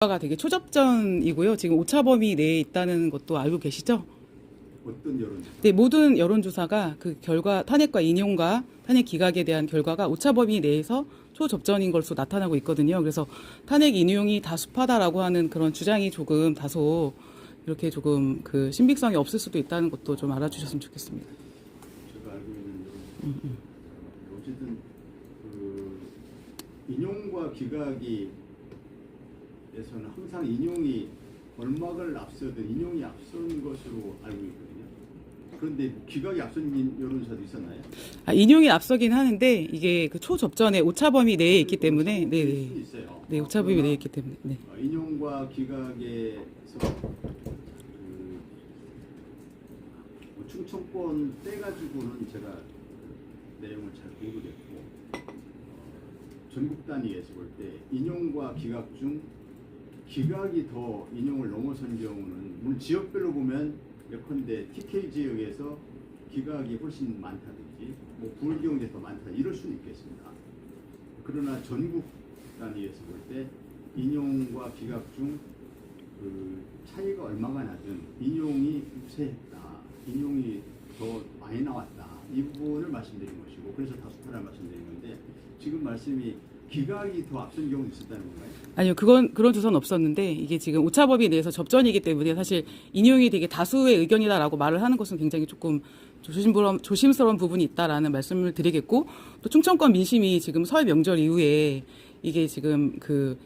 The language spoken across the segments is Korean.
결과가 되게 초접전이고요. 지금 오차범위 내에 있다는 것도 알고 계시죠? 어떤 여론조사? 네, 모든 여론조사가 그 결과 탄핵과 인용과 탄핵 기각에 대한 결과가 오차범위 내에서 초접전인 것으로 나타나고 있거든요. 그래서 탄핵 인용이 다수파다라고 하는 그런 주장이 조금 다소 이렇게 조금 그 신빙성이 없을 수도 있다는 것도 좀 알아주셨으면 좋겠습니다. 제가 알고 있는 여론 어쨌든 그 인용과 기각이 에서는 항상 인용이 얼마를 앞서든 인용이 앞선 것으로 알고 있거든요. 그런데 기각이 앞선 인- 여론조사도 있었나요? 아, 인용이 앞서긴 하는데 이게 그 초접전의 오차범위 내에 있기 때문에 네, 네. 있어요. 네, 오차범위 내에 있기 때문에 네. 어, 인용과 기각에서 그뭐 충청권 떼가지고는 제가 그 내용을 잘 모르겠고 어, 전국 단위에서 볼 때 인용과 기각 중 기각이 더 인용을 넘어선 경우는 물론 지역별로 보면 예컨대 TK 지역에서 기각이 훨씬 많다든지 뭐 부울경에 더 많다 이럴 수는 있겠습니다. 그러나 전국 단위에서 볼 때 인용과 기각 중 그 차이가 얼마가 나든 인용이 우세했다, 인용이 더 많이 나왔다 이 부분을 말씀드린 것이고 그래서 다수파를 말씀드린 건데 지금 말씀이 기각이 더 앞선 경우도 있었다는 건가요? 아니요, 그건 그런 조사는 없었는데 이게 지금 오차범위 내에서 접전이기 때문에 사실 인용이 되게 다수의 의견이다라고 말을 하는 것은 굉장히 조금 조심스러운, 조심스러운 부분이 있다라는 말씀을 드리겠고 또 충청권 민심이 지금 설 명절 이후에 이게 지금 그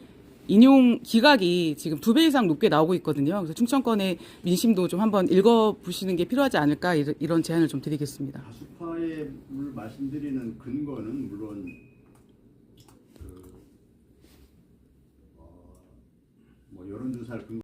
인용 기각이 지금 두 배 이상 높게 나오고 있거든요. 그래서 충청권의 민심도 좀 한번 읽어보시는 게 필요하지 않을까 이런- 제안을 좀 드리겠습니다. 다수파의 물 말씀드리는 근거는 물론 그, 어, 뭐 여론조사를 근거